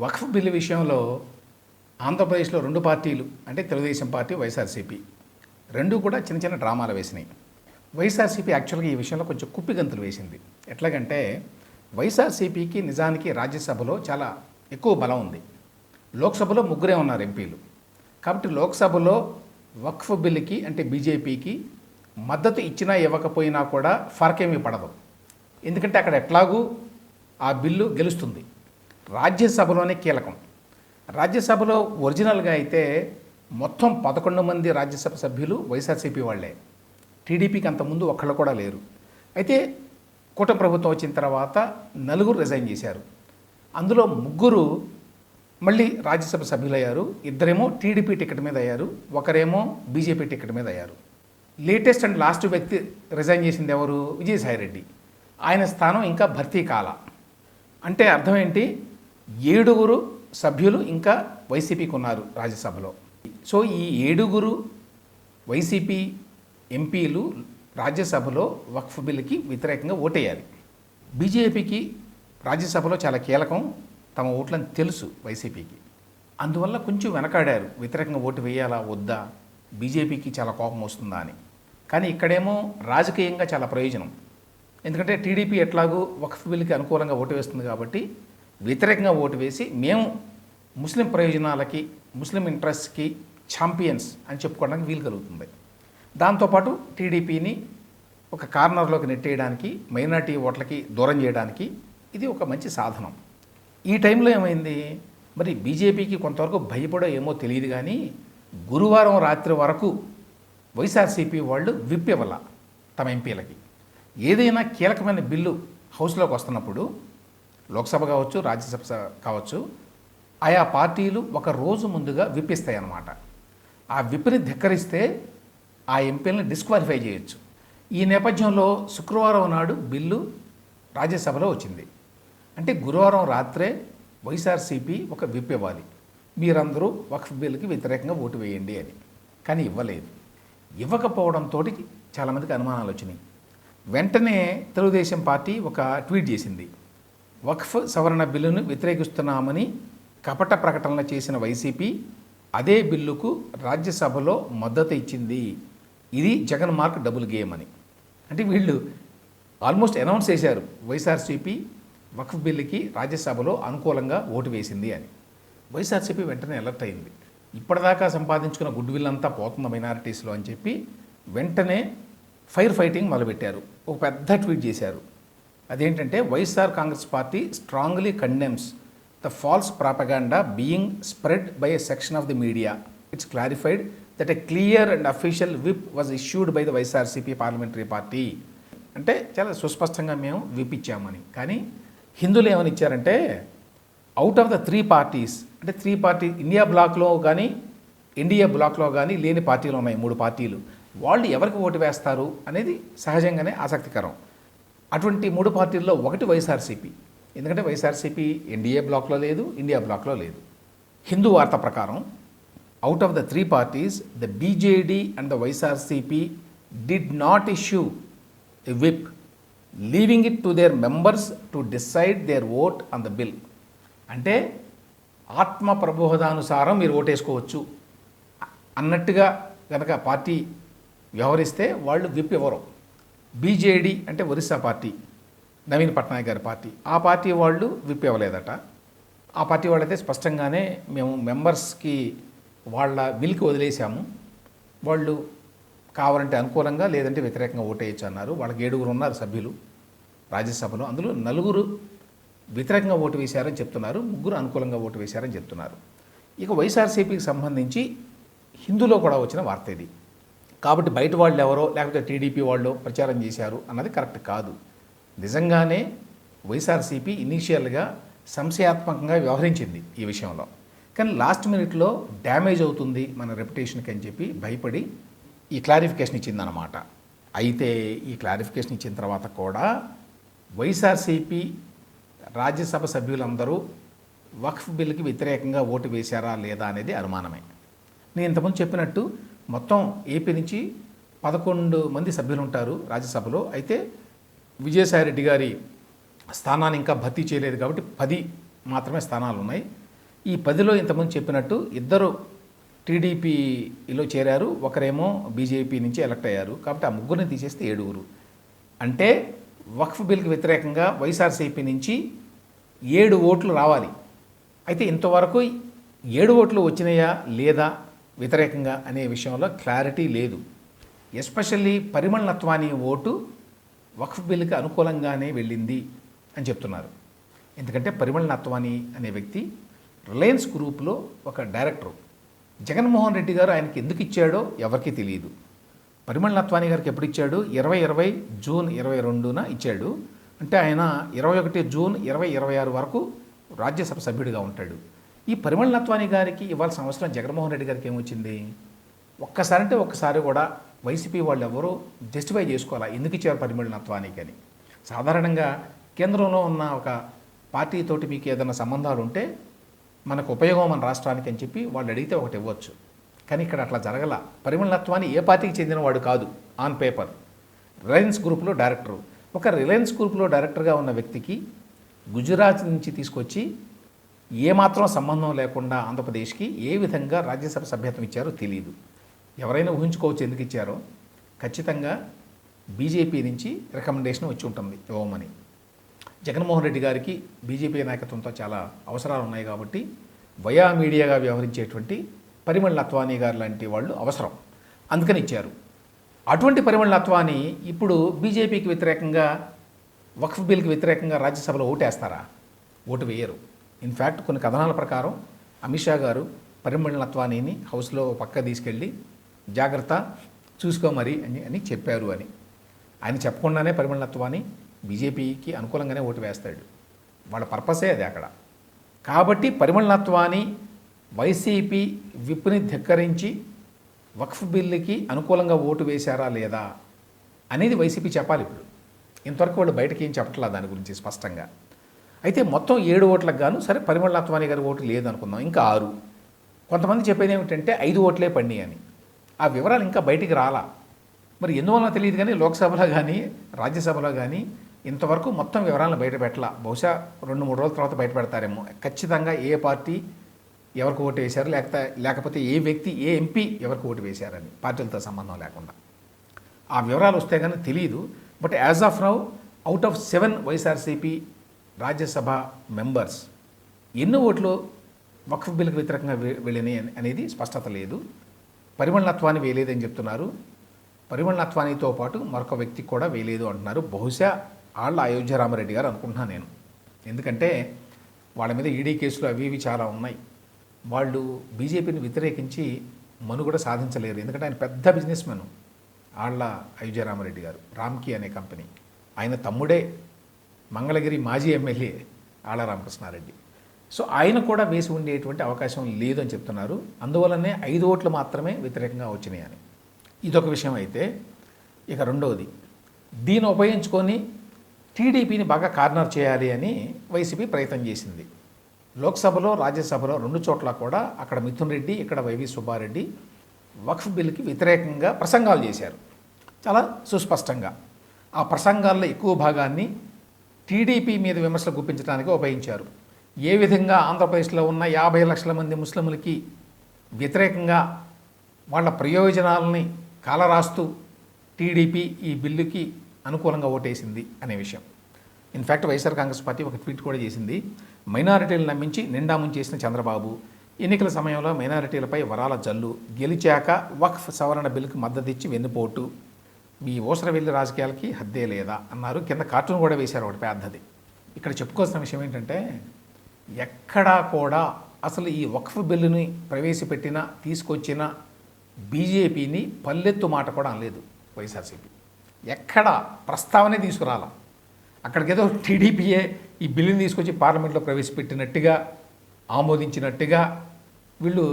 వక్ఫ్ bill విషయంలో ఆంధ్రప్రదేశ్లో రెండు పార్టీలు అంటే తెలుగుదేశం పార్టీ వైఎస్ఆర్సీపీ. రెండు కూడా చిన్న చిన్న డ్రామాలు వేసినాయి. వైఎస్ఆర్సీపీ యాక్చువల్గా ఈ విషయంలో కొంచెం కుప్పిగంతులు వేసింది. ఎట్లాగంటే వైఎస్ఆర్సీపీకి నిజానికి రాజ్యసభలో చాలా ఎక్కువ బలం ఉంది. లోక్సభలో ముగ్గురే ఉన్నారు ఎంపీలు. కాబట్టి లోక్సభలో వక్ఫ్ బిల్లుకి అంటే బీజేపీకి మద్దతు ఇచ్చినా ఇవ్వకపోయినా కూడా ఫరకేమీ పడదు. ఎందుకంటే అక్కడ ఎట్లాగూ ఆ బిల్లు గెలుస్తుంది. రాజ్యసభలోనే కీలకం. రాజ్యసభలో ఒరిజినల్గా అయితే మొత్తం పదకొండు మంది రాజ్యసభ సభ్యులు వైఎస్ఆర్సీపీ వాళ్ళే. టీడీపీకి అంతకుముందు ఒక్కళ్ళు కూడా లేరు. అయితే కూట ప్రభుత్వం వచ్చిన తర్వాత నలుగురు రిజైన్ చేశారు. అందులో ముగ్గురు మళ్ళీ రాజ్యసభ సభ్యులయ్యారు. ఇద్దరేమో టీడీపీ టికెట్ మీద అయ్యారు. ఒకరేమో బీజేపీ టికెట్ మీద అయ్యారు. లేటెస్ట్ అండ్ లాస్ట్ వ్యక్తి రిజైన్ చేసింది ఎవరు? విజయసాయిరెడ్డి. ఆయన స్థానం ఇంకా భర్తీ కాల. అంటే అర్థం ఏంటి? ఏడుగురు సభ్యులు ఇంకా వైసీపీకి ఉన్నారు రాజ్యసభలో. సో ఈ ఏడుగురు వైసీపీ ఎంపీలు రాజ్యసభలో వక్ఫ్ బిల్లుకి వ్యతిరేకంగా ఓటేయాలి. బీజేపీకి రాజ్యసభలో చాలా కీలకం తమ ఓట్లని తెలుసు వైసీపీకి. అందువల్ల కొంచెం వెనకాడారు వ్యతిరేకంగా ఓటు వేయాలా వద్దా? బీజేపీకి చాలా కోపం వస్తుందా అని. కానీ ఇక్కడేమో రాజకీయంగా చాలా ప్రయోజనం. ఎందుకంటే టీడీపీ ఎట్లాగూ వక్ఫ్ బిల్లుకి అనుకూలంగా ఓటు వేస్తుంది కాబట్టి వ్యతిరేకంగా ఓటు వేసి మేము ముస్లిం ప్రయోజనాలకి ముస్లిం ఇంట్రెస్ట్కి ఛాంపియన్స్ అని చెప్పుకోవడానికి వీలు కలుగుతుంది. దాంతోపాటు టీడీపీని ఒక కార్నర్లోకి నెట్టేయడానికి మైనార్టీ ఓట్లకి దూరం చేయడానికి ఇది ఒక మంచి సాధనం. ఈ టైంలో ఏమైంది? మరి బీజేపీకి కొంతవరకు భయపడో ఏమో తెలియదు కానీ గురువారం రాత్రి వరకు వైఎస్ఆర్సీపీ వాళ్ళు విప్ ఇవ్వాల తమ ఎంపీలకి. ఏదైనా కీలకమైన బిల్లు హౌస్లోకి వస్తున్నప్పుడు లోక్సభ కావచ్చు రాజ్యసభ కావచ్చు ఆయా పార్టీలు ఒక రోజు ముందుగా విప్పిస్తాయి అన్నమాట ఆ విప్పిని ధిక్కరిస్తే ఆ ఎంపీలను డిస్క్వాలిఫై చేయొచ్చు. ఈ నేపథ్యంలో శుక్రవారం నాడు బిల్లు రాజ్యసభలో వచ్చింది. అంటే గురువారం రాత్రే వైఎస్ఆర్సీపీ ఒక విప్ ఇవ్వాలి. మీరందరూ వక్ఫ్ బిల్లుకి వ్యతిరేకంగా ఓటు వేయండి అని. కానీ ఇవ్వలేదు. ఇవ్వకపోవడంతో చాలామందికి అనుమానాలు వచ్చినాయి. వెంటనే తెలుగుదేశం పార్టీ ఒక ట్వీట్ చేసింది. వక్ఫ్ సవరణ బిల్లును వ్యతిరేకిస్తున్నామని కపట ప్రకటనలు చేసిన వైసీపీ అదే బిల్లుకు రాజ్యసభలో మద్దతు ఇచ్చింది. ఇది జగన్ మార్క్ డబుల్ గేమ్ అని. అంటే వీళ్ళు ఆల్మోస్ట్ అనౌన్స్ చేశారు వైఎస్ఆర్సీపీ వక్ఫ్ బిల్లుకి రాజ్యసభలో అనుకూలంగా ఓటు వేసింది అని. వైఎస్ఆర్సీపీ వెంటనే అలర్ట్ అయింది. ఇప్పటిదాకా సంపాదించుకున్న గుడ్ విల్ అంతా పోతుంది మైనారిటీస్లో అని చెప్పి వెంటనే ఫైర్ ఫైటింగ్ మొదలుపెట్టారు. ఒక పెద్ద ట్వీట్ చేశారు. అదేంటంటే YSR Congress party strongly condemns the false propaganda being spread by a section of the media it's clarified that a clear and official whip was issued by the YSRCP parliamentary party అంటే చాలా సుస్పష్టంగా మేము whip ఇచ్చామని కానీ హిందువులు ఏమని ఇచ్చారంటే out of the three parties అంటే త్రీ పార్టీ ఇండియా బ్లాక్లో కానీ ఇండియా బ్లాక్లో కానీ లేని పార్టీలు ఉన్నాయి మూడు పార్టీలు. వాళ్ళు ఎవరికి ఓటు వేస్తారు అనేది సహజంగానే ఆసక్తికరం. అటువంటి మూడు పార్టీల్లో ఒకటి వైఎస్ఆర్సీపీ. ఎందుకంటే వైఎస్ఆర్సీపీ ఎన్డీఏ బ్లాక్లో లేదు ఇండియా బ్లాక్లో లేదు. హిందూ వార్త ప్రకారం out of the three parties the BJD and the YSRCP did not issue a whip leaving it to their members to decide their vote on the bill అంటే ఆత్మ ప్రబోధానుసారం మీరు ఓటేసుకోవచ్చు అన్నట్టుగా కనుక పార్టీ వ్యవహరిస్తే వాళ్ళు విప్ ఇవ్వరు. బీజేడీ అంటే ఒరిస్సా పార్టీ నవీన్ పట్నాయక్ గారి పార్టీ. ఆ పార్టీ వాళ్ళు విప్ ఇవ్వలేదట ఆ పార్టీ వాళ్ళైతే స్పష్టంగానే మేము మెంబర్స్కి వాళ్ళ విల్కి వదిలేసాము. వాళ్ళు కావాలంటే అనుకూలంగా లేదంటే వ్యతిరేకంగా ఓటేయచ్చు అన్నారు. వాళ్ళకి ఏడుగురు ఉన్నారు సభ్యులు రాజ్యసభలో. అందులో నలుగురు వ్యతిరేకంగా ఓటు వేశారని చెప్తున్నారు. ముగ్గురు అనుకూలంగా ఓటు వేశారని చెప్తున్నారు. ఇక వైఎస్ఆర్సీపీకి సంబంధించి హిందూలో కూడా వచ్చిన వార్త ఇది. కాబట్టి బయట వాళ్ళు ఎవరో లేకపోతే టీడీపీ వాళ్ళు ప్రచారం చేశారు అన్నది కరెక్ట్ కాదు. నిజంగానే వైఎస్ఆర్సీపీ ఇనీషియల్గా సంశయాత్మకంగా వ్యవహరించింది ఈ విషయంలో. కానీ లాస్ట్ మినిట్లో డ్యామేజ్ అవుతుంది మన రెప్యుటేషన్కి అని చెప్పి భయపడి ఈ క్లారిఫికేషన్ ఇచ్చిందనమాట అయితే ఈ క్లారిఫికేషన్ ఇచ్చిన తర్వాత కూడా వైఎస్ఆర్సీపీ రాజ్యసభ సభ్యులందరూ వక్ఫ్ బిల్లుకి వ్యతిరేకంగా ఓటు వేశారా లేదా అనేది అనుమానమే. నేను ఇంతకుముందు చెప్పినట్టు మొత్తం ఏపీ నుంచి పదకొండు మంది సభ్యులు ఉంటారు రాజ్యసభలో. అయితే విజయసాయి రెడ్డి గారి స్థానాన్ని ఇంకా భర్తీ చేయలేదు కాబట్టి పది మాత్రమే స్థానాలు ఉన్నాయి ఈ పదిలో ఇంతకుముందు చెప్పినట్టు ఇద్దరు టీడీపీలో చేరారు ఒకరేమో బీజేపీ నుంచి ఎలక్ట్ అయ్యారు. కాబట్టి ఆ ముగ్గురిని తీసేస్తే ఏడుగురు. అంటే వక్ఫ్ బిల్కి వ్యతిరేకంగా వైఎస్ఆర్సీపీ నుంచి ఏడు ఓట్లు రావాలి. అయితే ఇంతవరకు ఏడు ఓట్లు వచ్చినాయా లేదా వ్యతిరేకంగా అనే విషయంలో క్లారిటీ లేదు. ఎస్పెషల్లీ పరిమళత్వాని ఓటు వక్ఫ్ బిల్కి అనుకూలంగానే వెళ్ళింది అని చెప్తున్నారు. ఎందుకంటే పరిమళనత్వాని అనే వ్యక్తి రిలయన్స్ గ్రూప్లో ఒక డైరెక్టరు. జగన్మోహన్ రెడ్డి గారు ఆయనకి ఎందుకు ఇచ్చాడో ఎవరికీ తెలియదు. పరిమళనత్వాని గారికి ఎప్పుడు ఇచ్చాడు? ఇరవై ఇరవై జూన్ ఇరవై రెండున ఇచ్చాడు. అంటే ఆయన ఇరవై ఒకటి జూన్ ఇరవై ఇరవై ఆరు వరకు రాజ్యసభ సభ్యుడిగా ఉంటాడు. ఈ పరిమళ నత్వాని గారికి ఇవ్వాల్సిన అవసరం జగన్మోహన్ రెడ్డి గారికి ఏమొచ్చింది? ఒక్కసారి అంటే ఒక్కసారి కూడా వైసీపీ వాళ్ళు ఎవరు జస్టిఫై చేసుకోవాలా? ఎందుకు ఇచ్చారు పరిమళ నత్వానికి అని? సాధారణంగా కేంద్రంలో ఉన్న ఒక పార్టీతోటి మీకు ఏదైనా సంబంధాలు ఉంటే మనకు ఉపయోగం మన రాష్ట్రానికి అని చెప్పి వాళ్ళు అడిగితే ఒకటి ఇవ్వచ్చు. కానీ ఇక్కడ అట్లా జరగల. పరిమళనత్వాన్ని ఏ పార్టీకి చెందిన వాడు కాదు. On paper. రిలయన్స్ గ్రూప్లో డైరెక్టరు. ఒక రిలయన్స్ గ్రూప్లో డైరెక్టర్గా ఉన్న వ్యక్తికి గుజరాత్ నుంచి తీసుకొచ్చి ఏమాత్రం సంబంధం లేకుండా ఆంధ్రప్రదేశ్కి ఏ విధంగా రాజ్యసభ సభ్యత్వం ఇచ్చారో తెలియదు ఎవరైనా ఊహించుకోవచ్చు ఎందుకు ఇచ్చారో. ఖచ్చితంగా బీజేపీ నుంచి రికమెండేషన్ వచ్చి ఉంటుంది ఇవ్వమని. జగన్మోహన్ రెడ్డి గారికి బీజేపీ నాయకత్వంతో చాలా అవసరాలు ఉన్నాయి కాబట్టి వయా మీడియాగా వ్యవహరించేటువంటి పరిమళ నత్వానీ గారు లాంటి వాళ్ళు అవసరం. అందుకని ఇచ్చారు. అటువంటి పరిమళ నత్వాని ఇప్పుడు బీజేపీకి వ్యతిరేకంగా వక్ఫ్ బిల్కి వ్యతిరేకంగా రాజ్యసభలో ఓటేస్తారా? ఓటు వేయరు. ఇన్ఫ్యాక్ట్ కొన్ని కథనాల ప్రకారం అమిత్ షా గారు పరిమళ నత్వానీని హౌస్లో పక్క తీసుకెళ్ళి జాగ్రత్త చూసుకో మరి అని అని చెప్పారు అని. ఆయన చెప్పకుండానే పరిమళ నత్వాని బీజేపీకి అనుకూలంగానే ఓటు వేస్తాడు. వాళ్ళ పర్పసే అది అక్కడ. కాబట్టి పరిమళ నత్వాని వైసీపీ విప్ని ధిక్కరించి వక్ఫ్ బిల్లుకి అనుకూలంగా ఓటు వేశారా లేదా అనేది వైసీపీ చెప్పాలి ఇప్పుడు. ఇంతవరకు వాళ్ళు బయటకి ఏం చెప్పట్లా దాని గురించి స్పష్టంగా. అయితే మొత్తం ఏడు ఓట్లకు గాను సరే పరిమళ అత్వానీ గారి ఓటు లేదనుకుందాం. ఇంకా ఆరు. కొంతమంది చెప్పేది ఏమిటంటే ఐదు ఓట్లే పడినాయి అని. ఆ వివరాలు ఇంకా బయటికి రాలా. మరి ఎందువల్ల తెలియదు కానీ లోక్సభలో కానీ రాజ్యసభలో కానీ ఇంతవరకు మొత్తం వివరాలను బయట పెట్టలా. బహుశా రెండు మూడు రోజుల తర్వాత బయట పెడతారేమో. ఖచ్చితంగా ఏ పార్టీ ఎవరికి ఓటు వేశారు లేకపోతే లేకపోతే ఏ వ్యక్తి ఏ ఎంపీ ఎవరికి ఓటు వేశారని పార్టీలతో సంబంధం లేకుండా. ఆ వివరాలు వస్తే కానీ తెలియదు but as of now out of seven YSRCP Rajya Sabha members ఎన్ని ఓట్లు వక్ఫ్ బిల్కి వ్యతిరేకంగా వెళ్ళినాయి అని- అనేది స్పష్టత లేదు. పరిమళనత్వాన్ని వేయలేదని చెప్తున్నారు. పరిమళనత్వానితో పాటు మరొక వ్యక్తికి కూడా వేయలేదు అంటున్నారు. బహుశా వాళ్ళ అయోధ్య రామరెడ్డి గారు అనుకుంటున్నాను నేను. ఎందుకంటే వాళ్ళ మీద ఈడీ కేసులు అవి ఇవి చాలా ఉన్నాయి. వాళ్ళు బీజేపీని వ్యతిరేకించి మనుగడ సాధించలేరు. ఎందుకంటే ఆయన పెద్ద బిజినెస్ మెన్ వాళ్ళ అయోధ్య రామరెడ్డి గారు రామ్కి అనే కంపెనీ ఆయన తమ్ముడే మంగళగిరి మాజీ ఎమ్మెల్యే ఆళ్ళ రామకృష్ణారెడ్డి. సో ఆయన కూడా వేసి ఉండేటువంటి అవకాశం లేదు అని చెప్తున్నారు. అందువలనే ఐదు ఓట్లు మాత్రమే వ్యతిరేకంగా వచ్చినాయని ఇదొక విషయం అయితే ఇక రెండవది దీన్ని ఉపయోగించుకొని టీడీపీని బాగా కార్నర్ చేయాలి అని వైసీపీ ప్రయత్నం చేసింది. లోక్సభలో రాజ్యసభలో రెండు చోట్ల కూడా అక్కడ మిథున్ రెడ్డి ఇక్కడ వైవి సుబ్బారెడ్డి వక్ఫ్ బిల్కి వ్యతిరేకంగా ప్రసంగాలు చేశారు. చాలా సుస్పష్టంగా. ఆ ప్రసంగాల్లో ఎక్కువ భాగాన్ని టీడీపీ మీద విమర్శలు గుప్పించడానికి ఉపయోగించారు. ఏ విధంగా ఆంధ్రప్రదేశ్లో ఉన్న యాభై లక్షల మంది ముస్లింలకి వ్యతిరేకంగా వాళ్ళ ప్రయోజనాలని కాలరాస్తూ టీడీపీ ఈ బిల్లుకి అనుకూలంగా ఓటేసింది అనే విషయం. In fact YSR Congress party ఒక ట్వీట్ కూడా చేసింది. మైనారిటీలు నమ్మించి నిండామం చేసిన చంద్రబాబు ఎన్నికల సమయంలో మైనారిటీలపై వరాల జల్లు గెలిచాక వక్ఫ్ సవరణ బిల్లుకు మద్దతిచ్చి వెన్నుపోటు మీ ఓసర వెళ్ళి రాజకీయాలకి హద్దే లేదా అన్నారు. కింద కార్టూన్ కూడా వేశారు ఒకటి పెద్దది. ఇక్కడ చెప్పుకోవాల్సిన విషయం ఏంటంటే ఎక్కడా కూడా అసలు ఈ వక్ఫ్ బిల్లుని ప్రవేశపెట్టిన తీసుకొచ్చిన బీజేపీని పల్లెత్తు మాట కూడా అనలేదు వైఎస్ఆర్సీపీ. ఎక్కడ ప్రస్తావనే తీసుకురాల. అక్కడికేదో టీడీపీఏ ఈ బిల్లుని తీసుకొచ్చి పార్లమెంట్లో ప్రవేశపెట్టినట్టుగా ఆమోదించినట్టుగా వీళ్ళు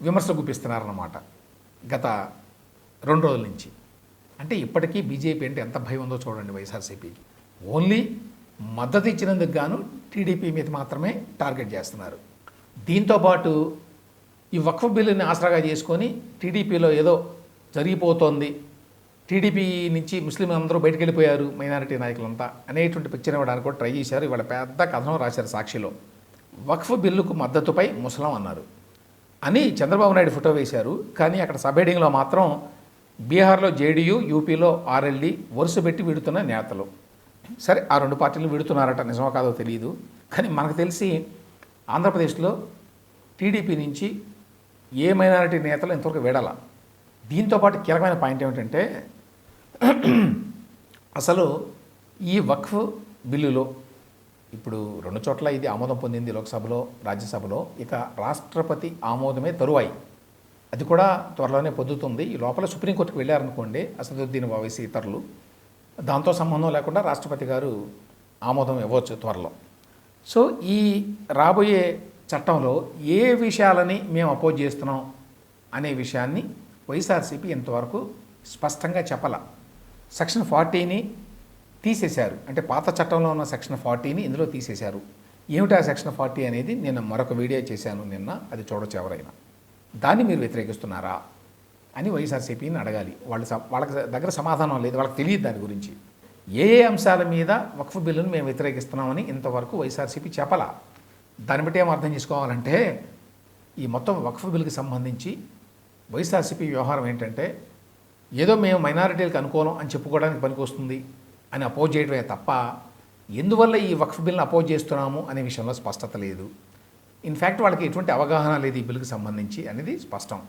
విమర్శలు గుప్పిస్తున్నారన్నమాట గత రెండు రోజుల నుంచి. అంటే ఇప్పటికీ బీజేపీ అంటే ఎంత భయం ఉందో చూడండి వైఎస్ఆర్సీపీకి ఓన్లీ మద్దతు ఇచ్చినందుకు గాను టీడీపీ మీద మాత్రమే టార్గెట్ చేస్తున్నారు. దీంతోపాటు ఈ వక్ఫ్ బిల్లుని ఆసరాగా చేసుకొని టీడీపీలో ఏదో జరిగిపోతోంది. టీడీపీ నుంచి ముస్లిం అందరూ బయటకు వెళ్ళిపోయారు మైనారిటీ నాయకులంతా అనేటువంటి పిక్చర్ ఇవ్వడానికి కూడా ట్రై చేశారు. ఇవాళ పెద్ద కథనం రాశారు సాక్షిలో. వక్ఫ్ బిల్లుకు మద్దతుపై ముసలం అన్నారు. అని చంద్రబాబు నాయుడు ఫోటో వేశారు. కానీ అక్కడ సబ్ హెడింగ్లో మాత్రం బీహార్లో జేడీయూ యూపీలో ఆర్ఎల్డీ వరుస పెట్టి విడుతున్న నేతలు. సరే ఆ రెండు పార్టీలు విడుతున్నారట నిజమో కాదో తెలియదు కానీ మనకు తెలిసి ఆంధ్రప్రదేశ్లో టీడీపీ నుంచి ఏ మైనారిటీ నేతలు ఇంతవరకు వీడాల. దీంతోపాటు కీలకమైన పాయింట్ ఏమిటంటే అసలు ఈ వక్ఫ్ బిల్లులో ఇప్పుడు రెండు చోట్ల ఇది ఆమోదం పొందింది లోక్సభలో రాజ్యసభలో ఇక రాష్ట్రపతి ఆమోదమే తరువాయి. అది కూడా త్వరలోనే పొందుతుంది. ఈ లోపల సుప్రీంకోర్టుకు వెళ్ళారనుకోండి అసదుద్దీన్ ఓవైసీ ఇతరులు దాంతో సంబంధం లేకుండా రాష్ట్రపతి గారు ఆమోదం ఇవ్వచ్చు త్వరలో. సో ఈ రాబోయే చట్టంలో ఏ విషయాలని మేము అపోజ్ చేస్తున్నాం అనే విషయాన్ని వైఎస్ఆర్సీపీ ఇంతవరకు స్పష్టంగా చెప్పాల. సెక్షన్ ఫార్టీని తీసేశారు. అంటే పాత చట్టంలో ఉన్న సెక్షన్ ఫార్టీని ఇందులో తీసేశారు. ఏమిటి ఆ సెక్షన్ ఫార్టీ అనేది? నేను మరొక వీడియో చేశాను నిన్న. అది చూడొచ్చు ఎవరైనా. దాన్ని మీరు వ్యతిరేకిస్తున్నారా అని వైఎస్ఆర్సీపీని అడగాలి. వాళ్ళ స- వాళ్ళకి దగ్గర సమాధానం లేదు వాళ్ళకి తెలియదు దాని గురించి. ఏ ఏ అంశాల మీద వక్ఫ్ బిల్లును మేము వ్యతిరేకిస్తున్నామని ఇంతవరకు వైఎస్ఆర్సీపీ చెప్పాల. దాన్ని బట్టి ఏం అర్థం చేసుకోవాలంటే ఈ మొత్తం వక్ఫ్ బిల్లుకి సంబంధించి వైఎస్ఆర్సీపీ వ్యవహారం ఏంటంటే ఏదో మేము మైనారిటీలకు అనుకూలం అని చెప్పుకోవడానికి పనికొస్తుంది అని అపోజ్ చేయడమే తప్ప ఎందువల్ల ఈ వక్ఫ్ బిల్ని అపోజ్ చేస్తున్నాము అనే విషయంలో స్పష్టత లేదు. ఇన్ఫ్యాక్ట్ వాళ్ళకి ఎటువంటి అవగాహన లేదు ఈ బిల్లుకి సంబంధించి అనేది స్పష్టం.